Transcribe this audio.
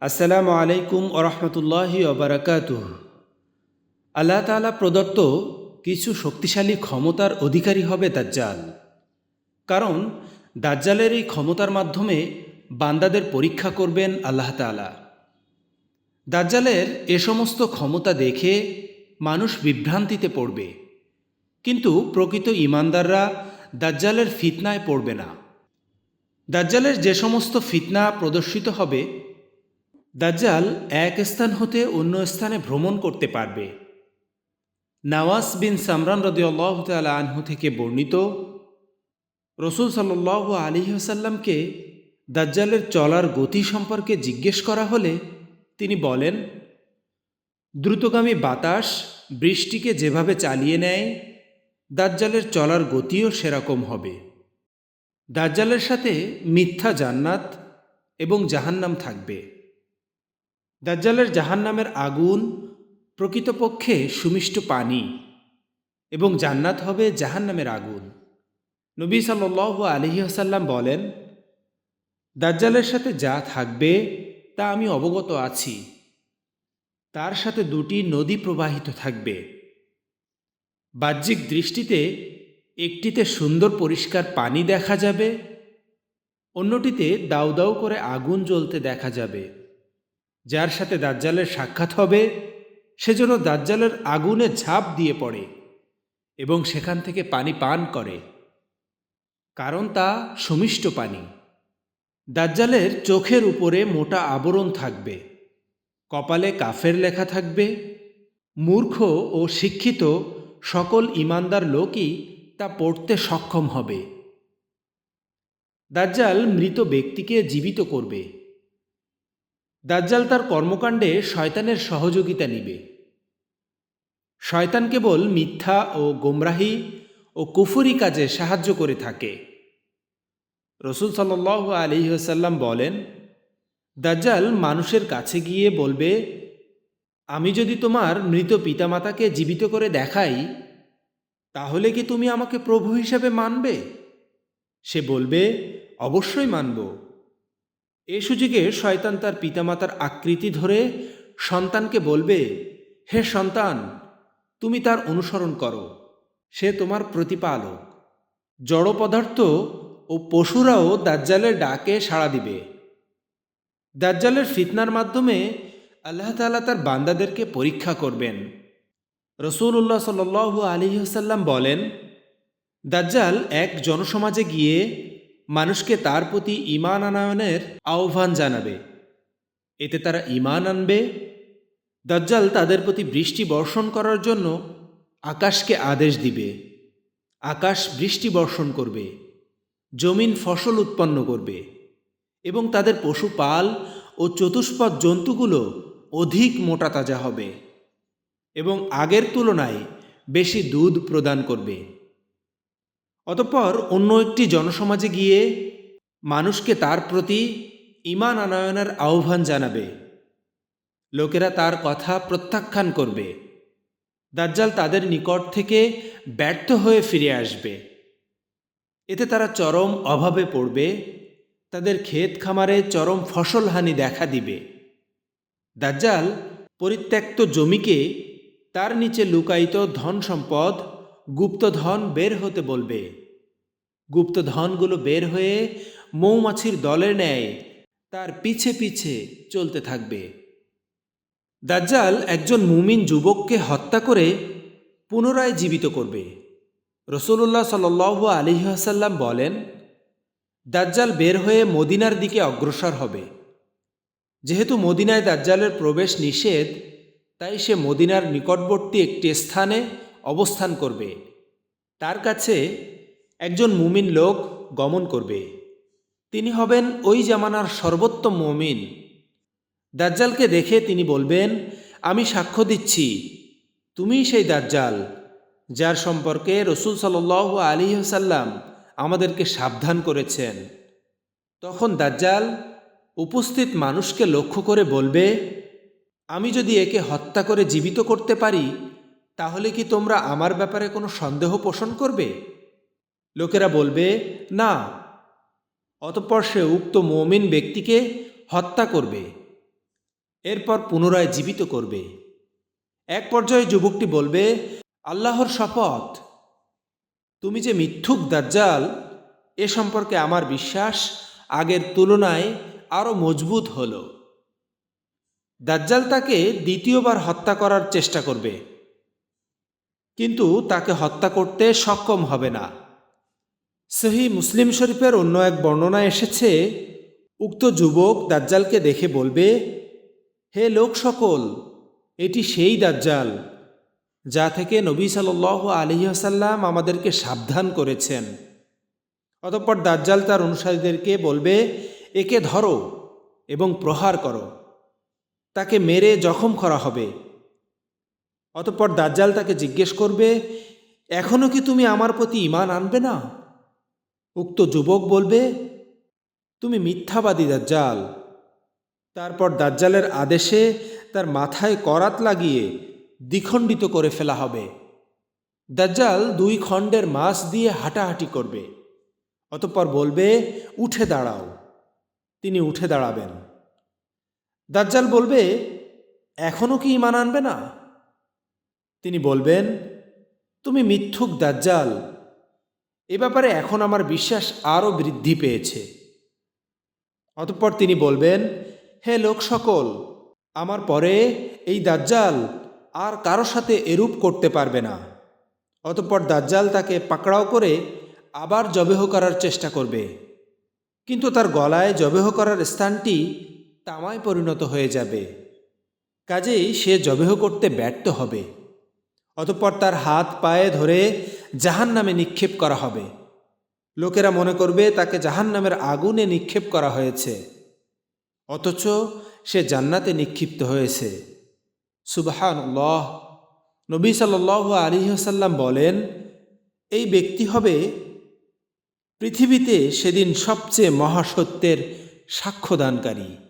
আসসালামু আলাইকুম ওরহমতুল্লাহি ওবরাকাত আল্লাহ তালা প্রদত্ত কিছু শক্তিশালী ক্ষমতার অধিকারী হবে দাজ্জাল। কারণ দাজ্জালের এই ক্ষমতার মাধ্যমে বান্দাদের পরীক্ষা করবেন আল্লাহ তালা দাজ্জালের এ সমস্ত ক্ষমতা দেখে মানুষ বিভ্রান্তিতে পড়বে। কিন্তু প্রকৃত ইমানদাররা দাজ্জালের ফিতনায় পড়বে না। দাজ্জালের যে সমস্ত ফিতনা প্রদর্শিত হবে দাজ্জাল এক স্থান হতে অন্য স্থানে ভ্রমণ করতে পারবে। নওয়াজ বিন সামরান রদিয়াল্লাহ তালা আনহু থেকে বর্ণিত, রসুল সাল্লাহ আলী আসাল্লামকে দাজ্জালের চলার গতি সম্পর্কে জিজ্ঞেস করা হলে তিনি বলেন, দ্রুতগামী বাতাস বৃষ্টিকে যেভাবে চালিয়ে নেয়, দাজ্জালের চলার গতিও সেরকম হবে। দাজ্জালের সাথে মিথ্যা জান্নাত এবং জাহান্নাম থাকবে। দাজ্জালের জাহান্নামের আগুন প্রকৃতপক্ষে সুমিষ্ট পানি এবং জান্নাত হবে জাহান্নামের আগুন। নবী সাল্লাহ আলহিহাসাল্লাম বলেন, দাজ্জালের সাথে যা থাকবে, তা আমি অবগত আছি। তার সাথে দুটি নদী প্রবাহিত থাকবে। বাহ্যিক দৃষ্টিতে একটিতে সুন্দর পরিষ্কার পানি দেখা যাবে, অন্যটিতে দাউ দাউ করে আগুন জ্বলতে দেখা যাবে। যার সাথে দাজ্জালের সাক্ষাৎ হবে সেজন্য দাজ্জালের আগুনে ঝাঁপ দিয়ে পড়ে এবং সেখান থেকে পানি পান করে। কারণ তা সুমিষ্ট পানি। দাজ্জালের চোখের উপরে মোটা আবরণ থাকবে, কপালে কাফের লেখা থাকবে, মূর্খ ও শিক্ষিত সকল ইমানদার লোকই তা পড়তে সক্ষম হবে। দাজ্জাল মৃত ব্যক্তিকে জীবিত করবে। দাজ্জাল তার কর্মকাণ্ডে শয়তানের সহযোগিতা নিবে। শয়তান কেবল মিথ্যা ও গোমরাহি ও কুফুরি কাজে সাহায্য করে থাকে। রসুল সাল আলী সাল্লাম বলেন, দাজ্জাল মানুষের কাছে গিয়ে বলবে, আমি যদি তোমার মৃত পিতামাতাকে জীবিত করে দেখাই, তাহলে কি তুমি আমাকে প্রভু হিসেবে মানবে সে বলবে, অবশ্যই মানব এ সুযোগে শয়তান তার পিতামাতার আকৃতি ধরে সন্তানকে বলবে, হে সন্তান, তুমি তার অনুসরণ করো, সে তোমার প্রতিপালক। জড় পদার্থ ও পশুরাও দাজ্জালের ডাকে সাড়া দিবে। দাজ্জালের ফিতনার মাধ্যমে আল্লাহ তালা তার বান্দাদেরকে পরীক্ষা করবেন। রসুল্লাহ সাল আলী হাসাল্লাম বলেন, দাজ্জাল এক জনসমাজে গিয়ে মানুষকে তার প্রতি ইমান আনায়নের আহ্বান জানাবে। এতে তারা ইমান আনবে। দাজ্জাল তাদের প্রতি বৃষ্টি বর্ষণ করার জন্য আকাশকে আদেশ দিবে। আকাশ বৃষ্টি বর্ষণ করবে। জমিন ফসল উৎপন্ন করবে। এবং তাদের পশুপাল ও চতুষ্পদ জন্তুগুলো অধিক মোটা তাজা হবে। এবং আগের তুলনায় বেশি দুধ প্রদান করবে। অতঃপর অন্য একটি জনসমাজে গিয়ে মানুষকে তার প্রতি ইমান আনয়নের আহ্বান জানাবে। লোকেরা তার কথা প্রত্যাখ্যান করবে। দাজ্জাল তাদের নিকট থেকে ব্যর্থ হয়ে ফিরে আসবে। এতে তারা চরম অভাবে পড়বে। তাদের ক্ষেত খামারে চরম ফসলহানি দেখা দিবে। দাজ্জাল পরিত্যক্ত জমিকে তার নিচে লুকায়িত ধন সম্পদ গুপ্তধন বের হতে বলবে। গুপ্তধনগুলো বের হয়ে মৌমাছির দলের ন্যায় তার পিছে পিছে চলতে থাকবে। দাজ্জাল একজন মুমিন যুবককে হত্যা করে পুনরায় জীবিত করবে। রসুল্লাহ সাল আলিহাসাল্লাম বলেন, দাজ্জাল বের হয়ে মদিনার দিকে অগ্রসর হবে। যেহেতু মদিনায় দাজ্জালের প্রবেশ নিষেধ, তাই সে মদিনার নিকটবর্তী একটি স্থানে অবস্থান করবে। তার কাছে একজন মুমিন লোক গমন করবে। তিনি হবেন ওই জামানার সর্বোত্তম মুমিন। দাজ্জালকে দেখে তিনি বলবেন, আমি সাক্ষ্য দিচ্ছি। তুমিই সেই দাজ্জাল, যার সম্পর্কে রসুল সাল আলী সাল্লাম আমাদেরকে সাবধান করেছেন। তখন দাজ্জাল উপস্থিত মানুষকে লক্ষ্য করে বলবে, আমি যদি একে হত্যা করে জীবিত করতে পারি তাহলে কি তোমরা আমার ব্যাপারে কোনো সন্দেহ পোষণ করবে? লোকেরা বলবে, না। অতঃপর সে উক্ত মৌমিন ব্যক্তিকে হত্যা করবে, এরপর পুনরায় জীবিত করবে। এক পর্যায়ে যুবকটি বলবে, আল্লাহর শপথ। তুমি যে মিথ্যুক দাজ্জাল, এ সম্পর্কে আমার বিশ্বাস আগের তুলনায় আরও মজবুত হল। দাজ্জাল তাকে দ্বিতীয়বার হত্যা করার চেষ্টা করবে। কিন্তু তাকে হত্যা করতে সক্ষম হবে না। সহি মুসলিম শরীফের অন্য এক বর্ণনা এসেছে, উক্ত যুবক দাজ্জালকে দেখে বলবে, হে লোক সকল, এটি সেই দাজ্জাল, যা থেকে নবী সাল আলহিহাসাল্লাম আমাদেরকে সাবধান করেছেন। অতঃপর দাজ্জাল তার অনুসারীদেরকে বলবে, একে ধরো এবং প্রহার করো। তাকে মেরে জখম করা হবে। অতঃপর দাজ্জাল তাকে জিজ্ঞেস করবে এখনও কি তুমি আমার প্রতি ইমান আনবে না? উক্ত যুবক বলবে, তুমি মিথ্যাবাদী দাজ্জাল। তারপর দাজ্জালের আদেশে তার মাথায় করাত লাগিয়ে দ্বিখণ্ডিত করে ফেলা হবে। দাজ্জাল দুই খণ্ডের মাছ দিয়ে হাঁটাহাঁটি করবে। অতঃপর বলবে, উঠে দাঁড়াও। তিনি উঠে দাঁড়াবেন। দাজ্জাল বলবে এখনও কি ইমান আনবে না? তিনি বলবেন, তুমি মিথ্যুক দাজ্জাল। এ ব্যাপারে এখন আমার বিশ্বাস আরও বৃদ্ধি পেয়েছে। অতঃপর তিনি বলবেন, হে লোক সকল, আমার পরে এই দাজ্জাল আর কারও সাথে এরূপ করতে পারবে না। অতঃপর দাজ্জাল তাকে পাকড়াও করে আবার জবেহ করার চেষ্টা করবে। কিন্তু তার গলায় জবেহ করার স্থানটি তামায় পরিণত হয়ে যাবে। কাজেই সে জবেহ করতে ব্যর্থ হবে। অতঃপর তার হাত পায়ে ধরে জাহান নামে নিক্ষেপ করা হবে। লোকেরা মনে করবে তাকে জাহান নামের আগুনে নিক্ষেপ করা হয়েছে। অথচ সে জান্নাতে নিক্ষিপ্ত হয়েছে। সুবাহান্লাহ নবী সাল আলিহাসাল্লাম বলেন, এই ব্যক্তি হবে পৃথিবীতে সেদিন সবচেয়ে মহাসত্যের সাক্ষ্যদানকারী।